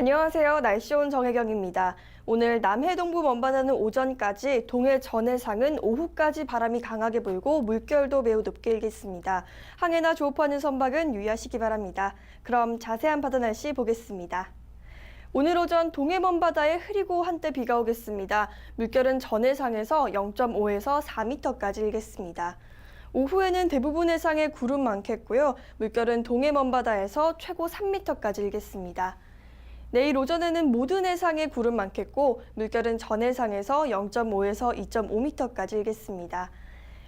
안녕하세요. 날씨 온 정혜경입니다. 오늘 남해 동부 먼바다는 오전까지, 동해 전해상은 오후까지 바람이 강하게 불고 물결도 매우 높게 일겠습니다. 항해나 조업하는 선박은 유의하시기 바랍니다. 그럼 자세한 바다 날씨 보겠습니다. 오늘 오전 동해 먼바다에 흐리고 한때 비가 오겠습니다. 물결은 전해상에서 0.5에서 4m까지 일겠습니다. 오후에는 대부분 해상에 구름 많겠고요. 물결은 동해 먼바다에서 최고 3m까지 일겠습니다. 내일 오전에는 모든 해상에 구름 많겠고 물결은 전 해상에서 0.5에서 2.5m까지 일겠습니다.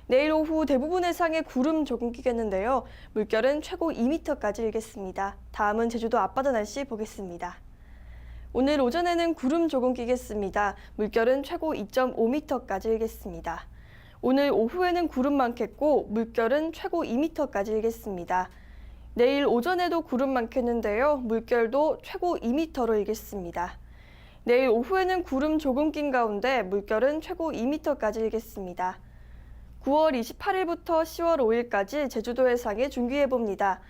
내일 오후 대부분 해상에 구름 조금 끼겠는데요. 물결은 최고 2m까지 일겠습니다. 다음은 제주도 앞바다 날씨 보겠습니다. 오늘 오전에는 구름 조금 끼겠습니다. 물결은 최고 2.5m까지 일겠습니다. 오늘 오후에는 구름 많겠고 물결은 최고 2m까지 일겠습니다. 내일 오전에도 구름 많겠는데요. 물결도 최고 2m로 일겠습니다. 내일 오후에는 구름 조금 낀 가운데 물결은 최고 2m까지 일겠습니다. 9월 28일부터 10월 5일까지 제주도 해상에 중기예보입니다.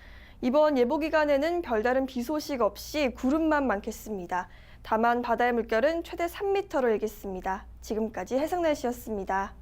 이번 예보 기간에는 별다른 비 소식 없이 구름만 많겠습니다. 다만 바다의 물결은 최대 3m로 일겠습니다. 지금까지 해상 날씨였습니다.